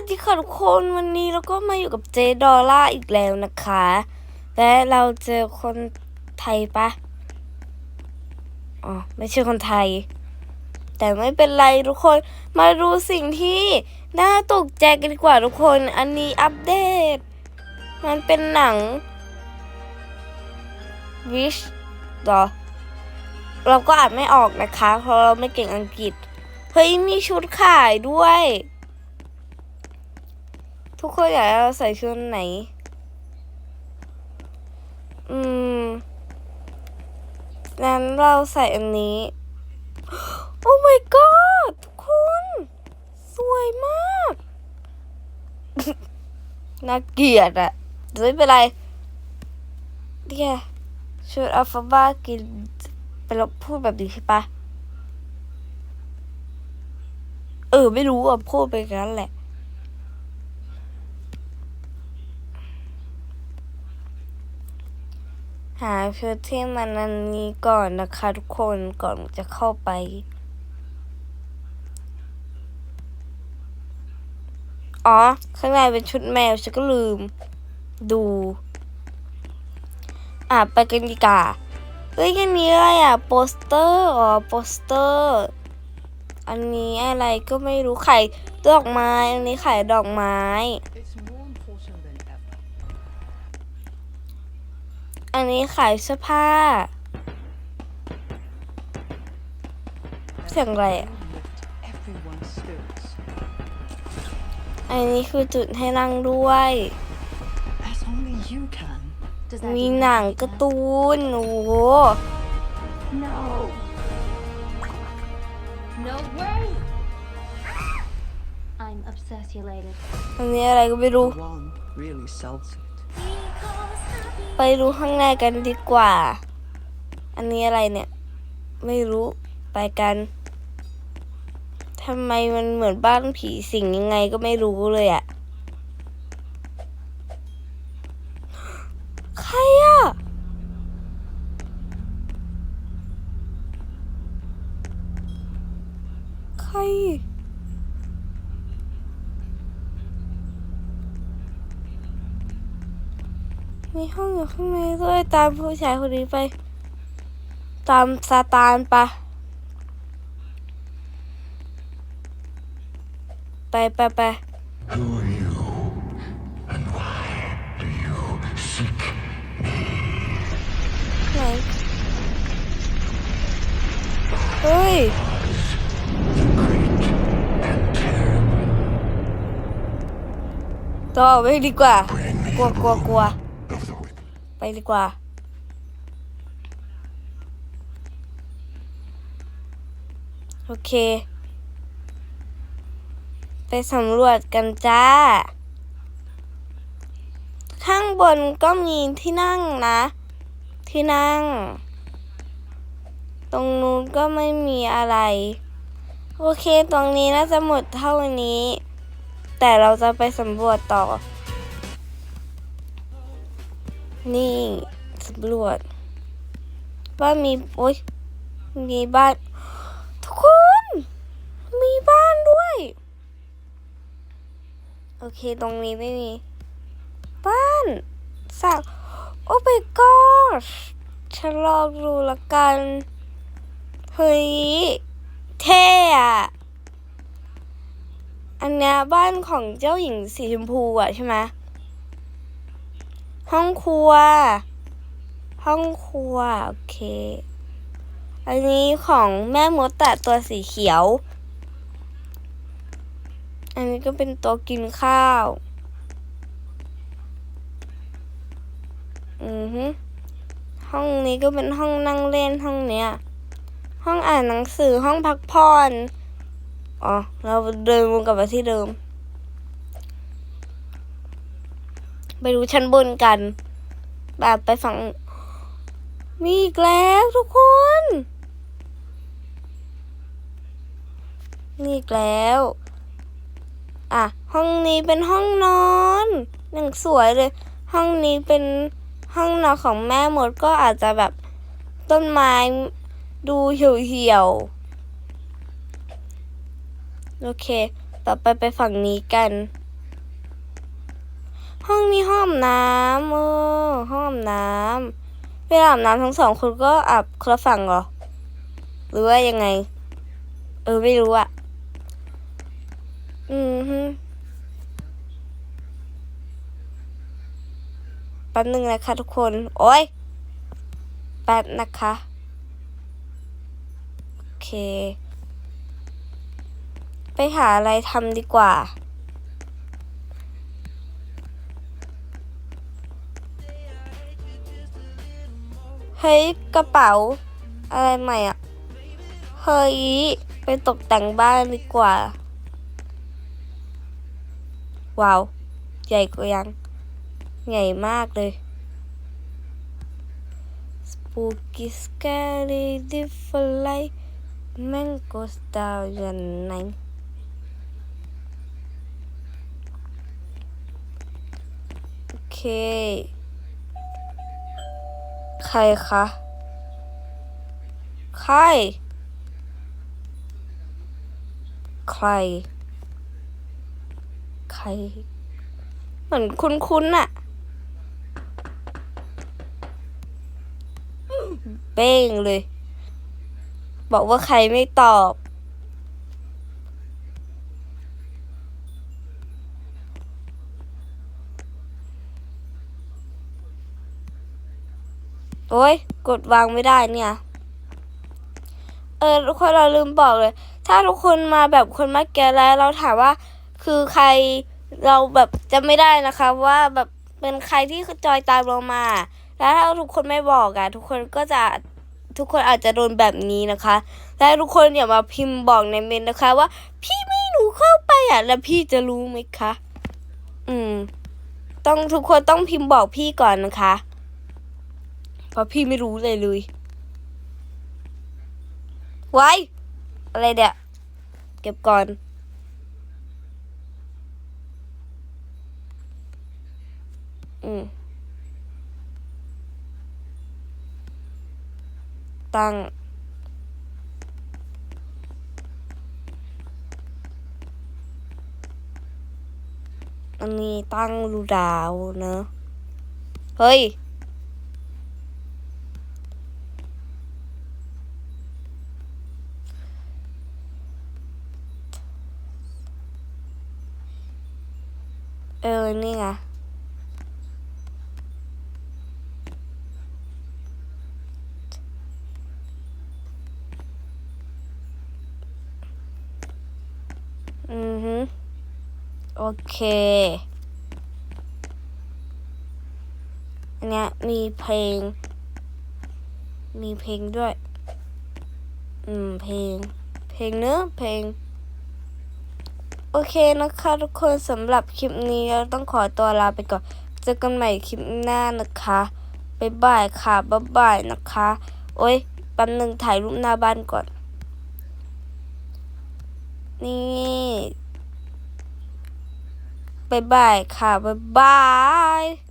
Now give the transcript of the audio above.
วัสดีค่ะทุกคนวันนี้เราก็มาอยู่กับเจดอลล่าอีกแล้วนะคะ และเราเจอคนไทยปะอ๋อไม่ใช่คนไทย แต่ไม่เป็นไรทุกคนมาดูสิ่งที่น่าตกใจกันดีกว่าทุกคน อันนี้อัปเดต มันเป็นหนัง Wish เหรอเราก็อ่านไม่ออกนะคะ เพราะเราไม่เก่งอังกฤษเฮ้ยมีชุดขายด้วย ทุกคนอยากให้เราใส่ชุดไหน อืมงั้นเราใส่อันนี้ โอ้ my god ทุกคน สวยมาก น่าเกลียดอะแต่ไม่เป็นไรเนี่ยชุดอัลฟาบากินเป็นเราพูดแบบนี้ใช่ปะเออ ไม่รู้อะพูดไปงั้นแหละ หาชุดที่มันอันนี้ก่อนนะคะ ทุกคนก่อนจะเข้าไปอ๋อ ข้างในเป็นชุดแมว ฉันก็ลืม ดู อะ ไปกันดีกว่าเฮ้ยอันนี้อะไรอะ โปสเตอร์อ๋อโปสเตอร์ อันนี้อะไรก็ไม่รู้ไข่ดอกไม้ อันนี้ไข่ดอกไม้ อันนี้ขายเสื้อผ้า เสียงอะไรอะ Lift everyone's spirits. อันนี้คือจุดให้นั่งด้วย As only you can. Does that มี even หนัง make การ์ sense? ตูน โอ้โห No. No way! I'm obsessulated. อันนี้อะไรก็ไม่รู้ One really sells it. ไปดูข้างในกันดีกว่า อันนี้อะไรเนี่ย ไม่รู้ไปกันทำไมมันเหมือนบ้านผีสิงยังไงก็ไม่รู้เลยอะใครอะใคร มีห้องอยู่ข้างในด้วยตามผู้ชายคนนี้ไป ตามซาตานปะไปไปไป Who are you? And why do you seek ไหนเฮ้ย the great and terrible? ต่อไปดีกว่า Bring me กลัวกลัวกลัว of the wicked. ไปดีกว่า โอเค ไปสำรวจกันจ้า ข้างบนก็มีที่นั่งนะ ที่นั่ง ตรงนู้นก็ไม่มีอะไร โอเค ตรงนี้น่าจะหมดเท่านี้ แต่เราจะไปสำรวจต่อ นี่สำรวจว่ามีโอ๊ยมีบ้าน ทุกคน มีบ้านด้วย โอเคตรงนี้ไม่มี บ้านสักโอ้ my god ฉันลองดูละกัน เฮ้ย เท่อะอันนี้บ้านของเจ้าหญิงสีชมพูอะใช่ไหม ห้องครัว ห้องครัว โอเค อันนี้ของแม่มดแต่ตัวสีเขียว อันนี้ก็เป็นโต๊ะกินข้าว อือฮึห้องนี้ก็เป็นห้องนั่งเล่นห้องเนี้ย ห้องอ่านหนังสือห้องพักผ่อน อ๋อ เราเดินวนกลับมาที่เดิม ไปดูชั้นบนกันแบบไปฝั่งมีอีกแล้วทุกคนมีอีกแล้ว อะ ห้องนี้เป็นห้องนอนอย่างสวยเลย ห้องนี้เป็นห้องนอนของแม่มดก็อาจจะแบบต้นไม้ดูเหี่ยวๆ โอเค ต่อไปไปฝั่งนี้กัน ห้องนี้ห้องน้ำเออห้องน้ำเวลาอาบน้ำทั้งสองคนก็อาบคนละฝั่งเหรอ หรือว่ายังไง เออไม่รู้อะอืมฮึแป๊บนึงนะคะทุกคน โอ้ยแป๊บนะคะ โอเค ไปหาอะไรทำดีกว่า เฮ้ยกระเป๋า อะไรใหม่อะ เฮ้ย ไปตกแต่งบ้านดีกว่า ว้าว ใหญ่กว่ายัง ใหญ่มากเลย Spooky scary different light mango stallion nine โอเค ใครคะ ใคร ใคร ใคร เหมือนคุ้นๆน่ะเป้งเลย บอกว่าใครไม่ตอบ โอ้ยกดวางไม่ได้เนี่ย เออทุกคนเราลืมบอกเลย ถ้าทุกคนมาแบบคนมื่อกี้แล้วเราถามว่า คือใครเราแบบจะไม่ได้นะคะ ว่าแบบเป็นใครที่จอยตามเรามา แล้วถ้าทุกคนไม่บอกอะทุกคนก็จะทุกคนอาจจะโดนแบบนี้นะคะ และทุกคนอย่ามาพิมพ์บอกในเมนนะคะ ว่า พี่ไม่ห้หนูเข้าไปอะแล้วพี่จะรู้ไหมคะ อืม ต้องทุกคนต้องพิมพ์บอกพี่ก่อนนะคะ ราะพี่ไม่รู้เลยเลยไว้อะไรเดี๋ยเก็บก่อน อืม ตั้ง อันนี้ตั้งรูดาวเนอะ เฮ้ย เออ นี่ไง อือฮึโอเค อันเนี้ยมีเพลง มีเพลงด้วย อืม เพลง เพลงเนื้อเพลง โอเคนะคะทุกคนสำหรับคลิปนี้เราต้องขอตัวลาไปก่อน เจอกันใหม่คลิปหน้านะคะบ๊ายบายค่ะบ๊ายบายนะคะ โอ้ยแป๊บนึงถ่ายรูปหน้าบ้านก่อน นี่บ๊ายบายค่ะบ๊ายบาย